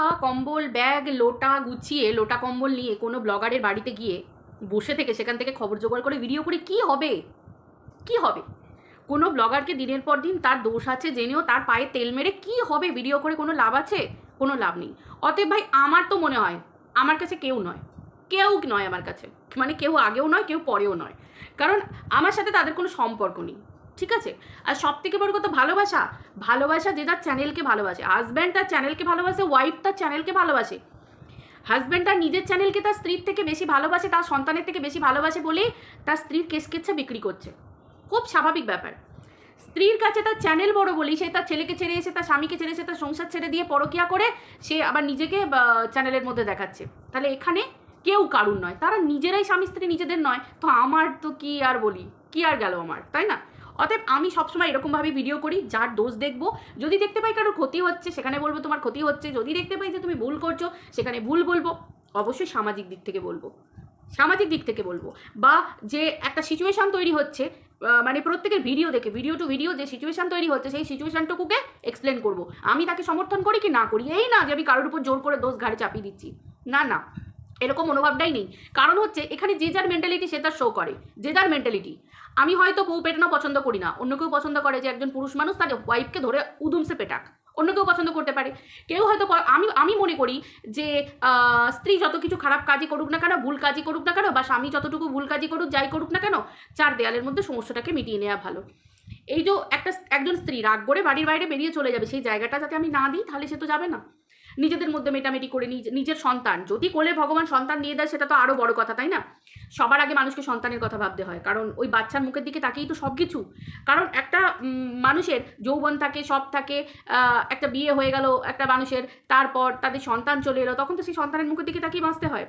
গামছা কম্বল, ব্যাগ, লোটা গুছিয়ে, লোটা কম্বল নিয়ে কোনো ব্লগারের বাড়িতে গিয়ে বসে থেকে সেখান থেকে খবর জোগাড় করে ভিডিও করে কি হবে? কি হবে? কোনো ব্লগারকে দিনের পর দিন তার দোষ আছে জেনেও তার পায়ে তেল মেরে কি হবে? ভিডিও করে কোনো লাভ আছে? কোনো লাভ নেই। অতএব ভাই, আমার তো মনে হয়, আমার কাছে কেউ নয়। কেউ নয় আমার কাছে। মানে কেউ আগেও নয়, কেউ পরেও নয়। কারণ আমার সাথে তাদের কোনো সম্পর্ক নেই। ঠিক আছে? আর সব থেকে বড় কথা ভালোবাসা। ভালোবাসা যে তার চ্যানেলকে ভালোবাসে। হাজব্যান্ড তার চ্যানেলকে ভালোবাসে ওয়াইফ তার চ্যানেলকে ভালোবাসে। হাজব্যান্ড তার নিজের চ্যানেলকে তার স্ত্রীর থেকে বেশি ভালোবাসে, তার সন্তানের থেকে বেশি ভালোবাসে বলেই তার স্ত্রীর কেস কেচ্ছে বিক্রি করছে। খুব স্বাভাবিক ব্যাপার। স্ত্রীর কাছে তার চ্যানেল বড় বলি সে তার ছেলেকে ছেড়ে এসে, তার স্বামীকে ছেড়ে এসে, তার সংসার ছেড়ে দিয়ে পরকিয়া করে সে আবার নিজেকে চ্যানেলের মধ্যে দেখাচ্ছে। তাহলে এখানে কেউ কারুর নয়। তারা নিজেরাই স্বামী স্ত্রী নিজেদের নয়। তো আমার তো কি আর বলি? কি আর গেল আমার? তাই না? অতএব আমি সবসময় এরকমভাবে ভিডিও করি, যার দোষ দেখব। যদি দেখতে পাই কারোর ক্ষতি হচ্ছে, সেখানে বলব তোমার ক্ষতি হচ্ছে। যদি দেখতে পাই যে তুমি ভুল করছ, সেখানে ভুল বলব। অবশ্যই সামাজিক দিক থেকে বলব। সামাজিক দিক থেকে বলব। বা যে একটা সিচুয়েশান তৈরি হচ্ছে মানে প্রত্যেকের ভিডিও দেখে ভিডিও টু ভিডিও যে সিচুয়েশান তৈরি হচ্ছে, সেই সিচুয়েশানটুকুকে এক্সপ্লেন করব। আমি তাকে সমর্থন করি কি না করি? এই না যে আমি কারোর উপর জোর করে দোষ ঘাড়ে চাপিয়ে দিচ্ছি। না না। এরকম মনোভাবটাই নেই। কারণ হচ্ছে, এখানে যে যার মেন্টালিটি সে তার শো করে। যে যার মেন্টালিটি আমি হয়তো বউ পেটানো পছন্দ করি না। অন্য কেউ পছন্দ করে যে একজন পুরুষ মানুষ তার ওয়াইফকে ধরে উদুমসে পেটাক। অন্য কেউ পছন্দ করতে পারে। কেউ হয়তো আমি আমি মনে করি যে স্ত্রী যত কিছু খারাপ কাজই করুক না কেন, ভুল কাজই করুক না কেন, বা স্বামী যতটুকু ভুল কাজই করুক, যাই করুক না কেন, চার দেয়ালের মধ্যে সমস্যাটাকে মিটিয়ে নেওয়া ভালো। এই যে একটা একজন স্ত্রী রাগ করে বাড়ির বাইরে বেরিয়ে চলে যাবে, সেই জায়গাটা যাতে আমি না দিই, তাহলে সে তো যাবে না। নিজেদের মধ্যে মেটামেটি করে নিজ- নিজের সন্তান। যদি কোলে ভগবান সন্তান দিয়ে দেয়, সেটা তো আরও বড় কথা, তাই না? সবার আগে মানুষকে সন্তানের কথা ভাবতে হয়। কারণ ওই বাচ্চার মুখের দিকে তাকেই তো সব কিছু কারণ একটা মানুষের যৌবন থাকে, সব থাকে একটা বিয়ে হয়ে গেল একটা মানুষের, তারপর তাদের সন্তান চলে এলো, তখন তো সেই সন্তানের মুখের দিকে তাকেই বাঁচতে হয়।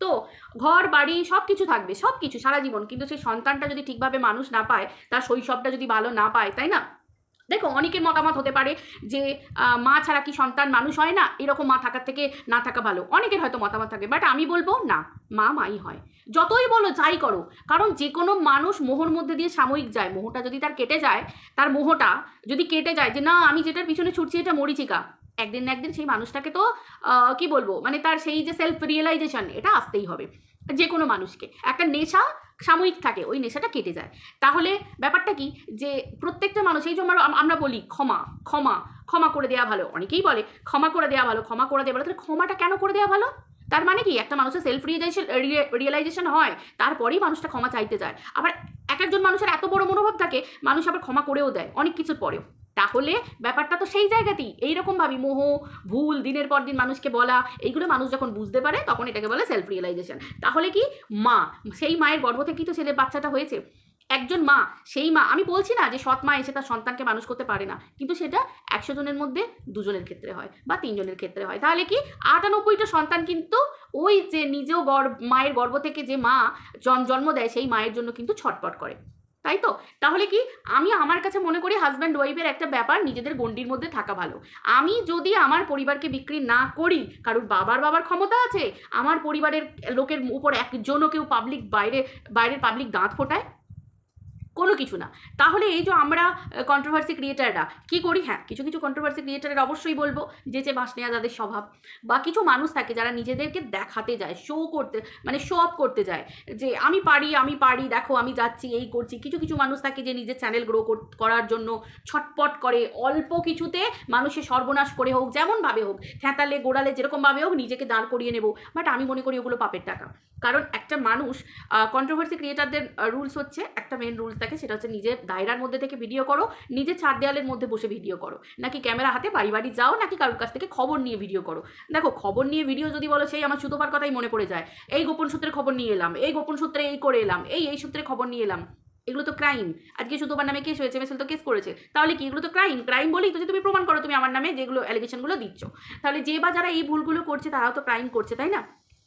তো ঘর, বাড়ি সব কিছু থাকবে সব কিছু সারা জীবন। কিন্তু সেই সন্তানটা যদি ঠিকভাবে মানুষ না পায়, তার শৈশবটা যদি ভালো না পায়, তাই না? দেখো, অনেকের মতামত হতে পারে যে মা ছাড়া কি সন্তান মানুষ হয় না? এরকম মা থাকার থেকে না থাকা ভালো। অনেকের হয়তো মতামত থাকে বাট আমি বলব না, মা মাই হয়। যতই বলো, যাই করো, কারণ যে কোনো মানুষ মোহর মধ্যে দিয়ে সাময়িক যায় মোহটা যদি তার কেটে যায়, তার মোহটা যদি কেটে যায় যে, না, আমি যেটার পিছনে ছুটছি, এটা মরিচিকা। একদিন না একদিন সেই মানুষটাকে তো কি বলব মানে তার সেই যে সেলফ রিয়েলাইজেশন এটা আসতেই হবে যে কোনো মানুষকে। একটা নেশা সাময়িক থাকে, ওই নেশাটা কেটে যায়। তাহলে ব্যাপারটা কি? যে প্রত্যেকটা মানুষ, এই জন্য আমরা- বলি ক্ষমা ক্ষমা ক্ষমা করে দেওয়া ভালো। অনেকেই বলে ক্ষমা করে দেওয়া ভালো, ক্ষমা করে দেওয়া ভালো। তাহলে ক্ষমাটা কেন করে দেওয়া ভালো? তার মানে কি? একটা মানুষের সেলফ রিয়েলাইজেশন রিয়েলাইজেশন হয়, তারপরেই মানুষটা ক্ষমা চাইতে যায়। আবার এক একজন মানুষের এত বড় মনোভাব থাকে, মানুষ আবার ক্ষমা করেও দেয়, অনেক কিছুর পরেও। তাহলে ব্যাপারটা তো সেই জায়গাতেই। এইরকম ভাবি, মোহ, ভুল, দিনের পর দিন মানুষকে বলা, এইগুলো মানুষ যখন বুঝতে পারে, তখন এটাকে বলে সেলফ রিয়েলাইজেশন তাহলে কি? মা, সেই মায়ের গর্ভ থেকেই তো ছেলে বাচ্চাটা হয়েছে। একজন মা, সেই মা, আমি বলছি না যে সৎ মা এসে তার সন্তানকে মানুষ করতে পারে না, কিন্তু সেটা একশো জনের মধ্যে দুজনের ক্ষেত্রে হয় বা তিনজনের ক্ষেত্রে হয়। তাহলে কি? আটানব্বইটা সন্তান কিন্তু ওই যে নিজেও গর্ভ মায়ের গর্ভ থেকে যে মা জন- জন্ম দেয়, সেই মায়ের জন্য কিন্তু ছটপট করে। তাই তো? তাহলে কি আমি আমার কাছে মনে করি হাজব্যান্ড ওয়াইফের একটা ব্যাপার, নিজেদের গণ্ডির মধ্যে থাকা ভালো। আমি যদি আমার পরিবারকে বিক্রি না করি, কারোর বাবার বাবার ক্ষমতা আছে, আমার পরিবারের লোকের উপর একজনও কেউ পাবলিক বাইরে, বাইরের পাবলিক দাঁত ফোটায়? কোনো কিছু না। তাহলে এই যে আমরা কন্ট্রোভার্সি ক্রিয়েটাররা কি করি? হ্যাঁ কিছু কিছু কন্ট্রোভার্সি ক্রিয়েটারের অবশ্যই বলব যে যে বাস নেওয়া যাদের স্বভাব। বা কিছু মানুষ থাকে যারা নিজেদেরকে দেখাতে যায় শো করতে মানে শো অফ করতে যায়। যে আমি পারি আমি পারি, দেখো আমি যাচ্ছি, এই করছি। কিছু কিছু মানুষ থাকে যে নিজের চ্যানেল গ্রো করার জন্য ছটপট করে। অল্প কিছুতে মানুষের সর্বনাশ করে হোক, যেমনভাবে হোক থ্যাঁতালে গোড়ালে, যেরকমভাবে হোক, নিজেকে দাঁড় করিয়ে নেব। বাট আমি মনে করি ওগুলো পাপের টাকা। কারণ একটা মানুষ কন্ট্রোভার্সি ক্রিয়েটারদের রুলস হচ্ছে, একটা মেন রুলস থাকে সেটা হচ্ছে নিজের দায়রার মধ্যে থেকে ভিডিও করো, নিজের চার দেয়ালের মধ্যে বসে ভিডিও করো। নাকি ক্যামেরা হাতে বাড়ি বাড়ি যাও, নাকি কারোর কাছ থেকে খবর নিয়ে ভিডিও করো। দেখো, খবর নিয়ে ভিডিও যদি বলো, সেই আমার সুতোপার কথাই মনে পড়ে যায়। এই গোপন সূত্রে খবর নিয়ে এলাম, এই গোপন সূত্রে এই করে এলাম, এই এই সূত্রে খবর নিয়ে এলাম। এগুলো তো ক্রাইম আজকে সুতোপার নামে কেস হয়েছে মেসেল তো কেস করেছে। তাহলে কি এগুলো তো ক্রাইম ক্রাইম বলেই তো যে তুমি প্রমাণ করো, তুমি আমার নামে যেগুলো অ্যালিগেশনগুলো দিচ্ছ। তাহলে যে বা যারা এই ভুলগুলো করছে, তারাও তো ক্রাইম করছে, তাই না?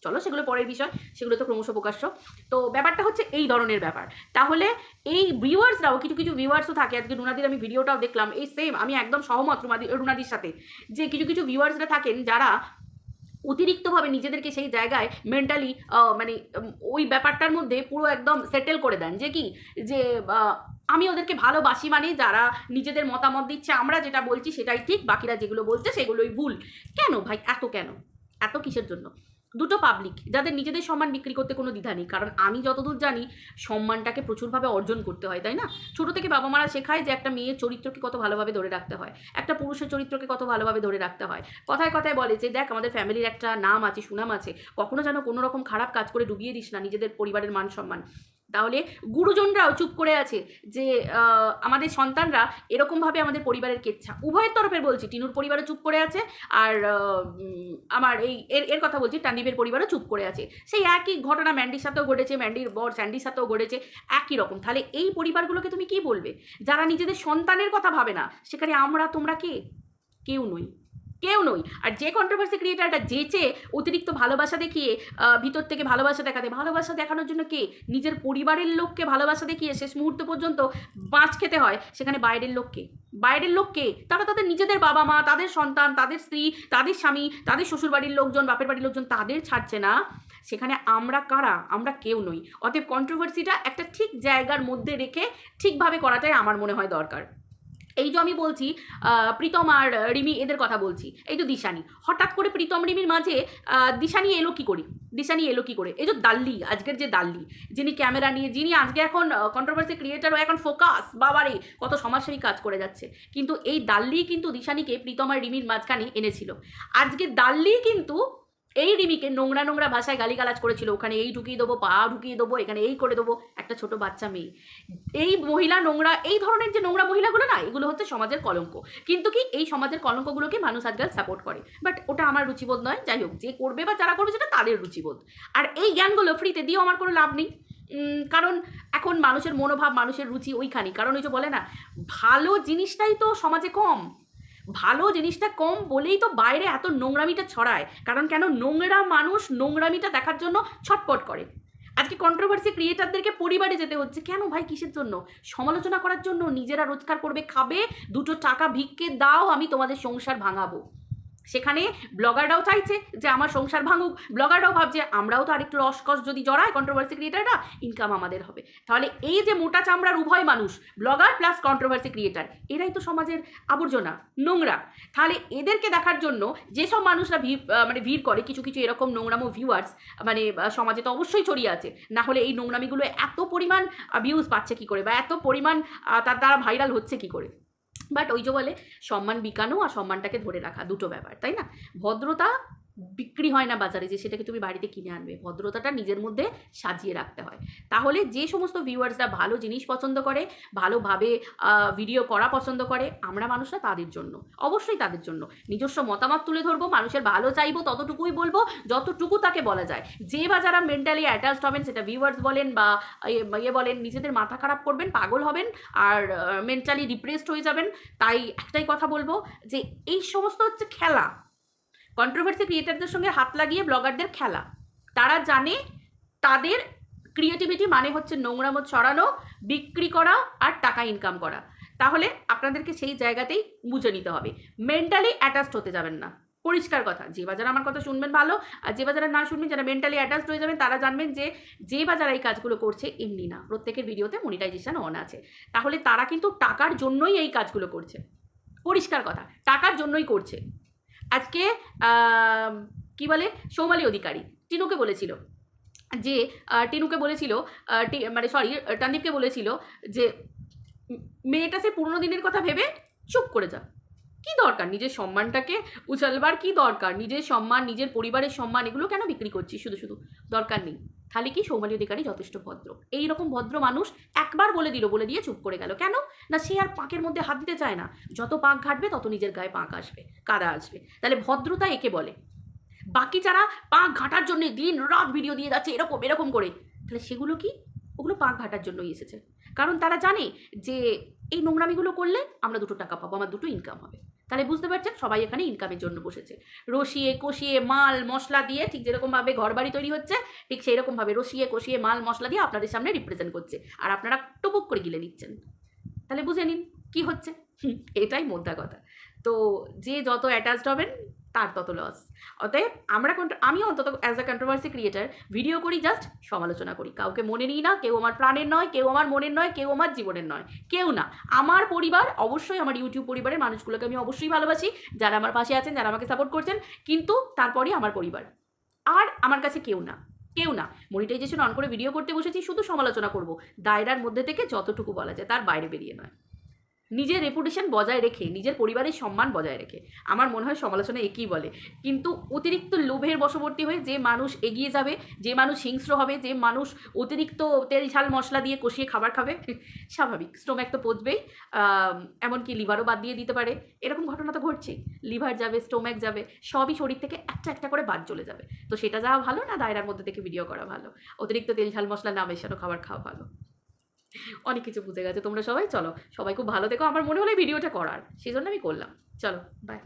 চলো, সেগুলো পরের বিষয়, সেগুলো তো ক্রমশ প্রকাশ্য। তো ব্যাপারটা হচ্ছে এই ধরনের ব্যাপার। তাহলে এই ভিউয়ার্সরাও কিছু কিছু ভিউয়ার্সও থাকে। আজকে রুনাদির আমি ভিডিওটাও দেখলাম, এই সেম আমি একদম সহমত রুনাদি, রুনাদির সাথে যে কিছু কিছু ভিউয়ার্সরা থাকেন যারা অতিরিক্তভাবে নিজেদেরকে সেই জায়গায় মেন্টালি মানে ওই ব্যাপারটার মধ্যে পুরো একদম সেটেল করে দেন। যে কি? যে আমি ওদেরকে ভালোবাসি মানে যারা নিজেদের মতামত দিচ্ছে, আমরা যেটা বলছি সেটাই ঠিক, বাকিরা যেগুলো বলছে সেগুলোই ভুল। কেন ভাই? এত কেন? এত কিসের জন্য? দুটো পাবলিক যাদের নিজেদের সম্মান বিক্রি করতে কোনো দ্বিধা নেই। কারণ আমি যতদূর জানি, সম্মানটাকে প্রচুরভাবে অর্জন করতে হয়, তাই না? ছোট থেকে বাবা মারা শেখায় যে একটা মেয়ের চরিত্রকে কত ভালোভাবে ধরে রাখতে হয়, একটা পুরুষের চরিত্রকে কত ভালোভাবে ধরে রাখতে হয়। কথায় কথায় বলে যে, দেখ, আমাদের ফ্যামিলির একটা নাম আছে, সুনাম আছে। কখনো যেন কোনো রকম খারাপ কাজ করে ডুবিয়ে দিস না, নিজেদের পরিবারের মান সম্মান। তাহলে গুরুজনরাও চুপ করে আছে যে আমাদের সন্তানরা এরকমভাবে আমাদের পরিবারের কেচ্ছা। উভয়ের তরফের বলছি, টিনুর পরিবারও চুপ করে আছে আর আমার এই, এর এর কথা বলছি টান্ডিবের পরিবারও চুপ করে আছে। সেই একই ঘটনা ম্যান্ডির সাথেও ঘটেছে, ম্যান্ডির বর স্যান্ডির সাথেও ঘটেছে, একই রকম। তাহলে এই পরিবারগুলোকে তুমি কি বলবে? যারা নিজেদের সন্তানের কথা ভাবে না, সেখানে আমরা, তোমরা কে? কেউ নই। কেউ নই। আর যে কন্ট্রোভার্সি ক্রিয়েটারটা যেচে অতিরিক্ত ভালোবাসা দেখিয়ে ভিতর থেকে ভালোবাসা দেখাতে, ভালোবাসা দেখানোর জন্য কে? নিজের পরিবারের লোককে ভালোবাসা দেখিয়ে শেষ মুহূর্ত পর্যন্ত বাঁচ খেতে হয়। সেখানে বাইরের লোককে বাইরের লোককে তারা তাদের নিজেদের বাবা মা তাদের সন্তান, তাদের স্ত্রী, তাদের স্বামী, তাদের শ্বশুরবাড়ির লোকজন, বাপের বাড়ির লোকজন তাদের ছাড়ছে না। সেখানে আমরা কারা? আমরা কেউ নই। অতএব কন্ট্রোভার্সিটা একটা ঠিক জায়গার মধ্যে রেখে ঠিকভাবে করাটাই আমার মনে হয় দরকার। এই যে আমি বলছি প্রীতম আর রিমি এদের কথা বলছি, এই যে দিশানি, হঠাৎ করে প্রীতম রিমির মাঝে দিশানি এলো কি করে? দিশানি এলো কী করে? এই যে দাল্লি, আজকের যে দাল্লি, যিনি ক্যামেরা নিয়ে, যিনি আজকে এখন কন্ট্রোভার্সি ক্রিয়েটার ও এখন ফোকাস বাবারে, কত সমাজসেবী কাজ করে যাচ্ছে। কিন্তু এই দাল্লি কিন্তু দিশানিকে প্রীতম আর রিমির মাঝখানে এনেছিল। আজকে দাল্লি কিন্তু এই রিমিকে নোংরা নোংরা ভাষায় গালিগালাজ করেছিল, ওখানে এই ঢুকিয়ে দেবো, পা ঢুকিয়ে দেবো, এখানে এই করে দেবো, একটা ছোট বাচ্চা মেয়ে। এই মহিলা নোংরা, এই ধরনের যে নোংরা মহিলাগুলো না, এগুলো হচ্ছে সমাজের কলঙ্ক। কিন্তু কি, এই সমাজের কলঙ্কগুলোকে মানুষ আজকাল সাপোর্ট করে। বাট ওটা আমার রুচিবোধ নয়, যাই হোক, যে করবে বা যারা করবে সেটা তাদের রুচিবোধ। আর এই জ্ঞানগুলো ফ্রিতে দিয়েও আমার কোনো লাভ নেই। কারণ এখন মানুষের মনোভাব, মানুষের রুচি ওইখানে কারণ ওই যে বলে না, ভালো জিনিসটাই তো সমাজে কম। ভালো জিনিসটা কম বলেই তো বাইরে এত নোংরামিটা ছড়ায়। কারণ কেন? নোংরা মানুষ নোংরামিটা দেখার জন্য ছটপট করে। আজকে কন্ট্রোভার্সি ক্রিয়েটারদেরকে পরিবারে যেতে হচ্ছে। কেন ভাই? কিসের জন্য? সমালোচনা করার জন্য নিজেরা রোজগার করবে, খাবে, দুটো টাকা ভিক্ষে দাও, আমি তোমাদের সংসার ভাঙাবো। সেখানে ব্লগাররাও চাইছে যে আমার সংসার ভাঙুক। ব্লগাররাও ভাবছে আমরাও তো আরেকটু রসকস যদি জড়াই কন্ট্রোভার্সি ক্রিয়েটাররা ইনকাম আমাদের হবে। তাহলে এই যে মোটা চামড়ার উভয় মানুষ ব্লগার প্লাস কন্ট্রোভার্সি ক্রিয়েটার এরাই তো সমাজের আবর্জনা নোংরা। তাহলে এদেরকে দেখার জন্য যেসব মানুষরা আহ, মানে ভিড় করে কিছু কিছু এরকম নোংরামো ভিউয়ার্স মানে সমাজে তো অবশ্যই ছড়িয়ে আছে না হলে এই নোংরামিগুলো এত পরিমাণ ভিউজ পাচ্ছে কি করে? বা এত পরিমাণ তার দ্বারা ভাইরাল হচ্ছে কি করে? বাট ওই যে বলে সম্মান বিকানো আর সম্মানটাকে ধরে রাখা, দুটো ব্যাপার, তাই না? ভদ্রতা বিক্রি হয় না বাজারে, যে সেটাকে তুমি বাড়িতে কিনে আনবে। ভদ্রতাটা নিজের মধ্যে সাজিয়ে রাখতে হয়। তাহলে যে সমস্ত ভিউয়ার্সরা ভালো জিনিস পছন্দ করে, ভালোভাবে ভিডিও করা পছন্দ করে, আমরা মানুষরা তাদের জন্য। অবশ্যই তাদের জন্য। নিজস্ব মতামত তুলে ধরবো, মানুষের ভালো চাইব, ততটুকুই বলব, যতটুকু তাকে বলা যায়। যে বা যারা মেন্টালি অ্যাটাচড হবেন, সেটা ভিউয়ার্স বলেন বা ইয়ে- বলেন, নিজেদের মাথা খারাপ করবেন, পাগল হবেন আর মেন্টালি ডিপ্রেসড হয়ে যাবেন। তাই একটাই কথা বলব যে, এই সমস্ত হচ্ছে খেলা। কন্ট্রোভার্সি ক্রিয়েটারদের সঙ্গে হাত লাগিয়ে ব্লগারদের খেলা। তারা জানে তাদের ক্রিয়েটিভিটি মানে হচ্ছে নোংরামো ছড়ানো, বিক্রি করা আর টাকা ইনকাম করা। তাহলে আপনাদেরকে সেই জায়গাতেই বুঝে নিতে হবে। মেন্টালি অ্যাটাচড হতে যাবেন না। পরিষ্কার কথা, যে বা যারা আমার কথা শুনবেন ভালো, আর যে বা যারা না শুনবেন, যারা মেন্টালি অ্যাটাচড হয়ে যাবেন, তারা জানবেন যে যে বা যারা এই কাজগুলো করছে, এমনি না। প্রত্যেকের ভিডিওতে মনিটাইজেশন অন আছে। তাহলে তারা কিন্তু টাকার জন্যই এই কাজগুলো করছে। পরিষ্কার কথা, টাকার জন্যই করছে। আজকে কি বলে? সৌমালী অধিকারী, টিনুকে বলেছিল যে টিনুকে বলেছিল মানে সরি টানদীপকে বলেছিল যে মেয়েটা সে পুরনো দিনের কথা ভেবে চুপ করে যা। কি দরকার? নিজের সম্মানটাকে উচালবার কি দরকার? নিজের সম্মান, নিজের পরিবারের সম্মান, এগুলো কেন বিক্রি করছিস? শুধু শুধু দরকার নেই। তাহলে কি সৌমালি অধিকারী যথেষ্ট ভদ্র? এই রকম ভদ্র মানুষ একবার বলে দিল, বলে দিয়ে চুপ করে গেল। কেন? না সে আর পাঁকের মধ্যে হাত দিতে চায় না। যত পাক ঘাটবে, তত নিজের গায়ে পাক আসবে, কাদা আসবে। তাহলে ভদ্রতা একে বলে। বাকি যারা পাক ঘাটার জন্য দিন রাত ভিডিও দিয়ে যাচ্ছে, এরকম এরকম করে। তাহলে সেগুলো কি? ওগুলো পাক ঘাটার জন্যই এসেছে। কারণ তারা জানে যে, এই নোংরামিগুলো করলে আমরা দুটো টাকা পাবো, আমার দুটো ইনকাম হবে। তাহলে বুঝতে পারছেন, সবাই এখানে ইনকামের জন্য বসেছে। রসিয়ে, কষিয়ে, মাল, মশলা দিয়ে ঠিক যেরকমভাবে ঘরবাড়ি তৈরি হচ্ছে, ঠিক সেই রকমভাবে রসিয়ে, কষিয়ে, মাল, মশলা দিয়ে আপনাদের সামনে রিপ্রেজেন্ট করছে। আর আপনারা টুপুক করে গিলে নিচ্ছেন। তাহলে বুঝে নিন, কী হচ্ছে? এটাই মোদ্দা কথা। তো যে যত অ্যাটাচড হবেন তার তত লস অতএব আমরা আমি অন্তত as a controversy creator video করি জাস্ট সমালোচনা করি। কাউকে মনে নিই না, কেউ আমার প্রাণের নয়, কেউ আমার মনের নয়, কেউ আমার জীবনের নয়, কেউ না। আমার পরিবার, অবশ্যই আমার ইউটিউব পরিবারের মানুষগুলোকে আমি অবশ্যই ভালোবাসি, যারা আমার পাশে আছেন, যারা আমাকে সাপোর্ট করছেন, কিন্তু তারপরে আমার পরিবার। আর আমার কাছে কেউ না কেউ না। মনিটাইজেশন অন করে ভিডিও করতে বসেছি, শুধু সমালোচনা করব। দায়রার মধ্যে থেকে যতটুকু বলা যায়, তার বাইরে বেরিয়ে নয়। নিজের রেপুটেশন বজায় রেখে, নিজের পরিবারের সম্মান বজায় রেখে। আমার মনে হয় সমালোচনা একই বলে। কিন্তু অতিরিক্ত লোভের বশবর্তী হয়ে যে মানুষ এগিয়ে যাবে, যে মানুষ হিংস্র হবে, যে মানুষ অতিরিক্ত তেল, ঝাল, মশলা দিয়ে কষিয়ে খাবার খাবে, স্বাভাবিক। স্টোম্যাক তো পচবেই এমনকি লিভারও বাদ দিয়ে দিতে পারে। এরকম ঘটনা তো ঘটছেই। লিভার যাবে স্টোম্যাক যাবে, সবই শরীর থেকে একটা একটা করে বাদ চলে যাবে। তো সেটা যাওয়া ভালো না দায়রার মধ্যে থেকে ভিডিও করা ভালো? অতিরিক্ত তেল, ঝাল, মশলা না মেশানো খাবার খাওয়া ভালো? অনেক কিছু বুঝে গেছে। তোমরা সবাই চলো, সবাই খুব ভালো থেকো। আমার মনে হলে ভিডিওটা করার সেই জন্য আমি করলাম। চলো বাই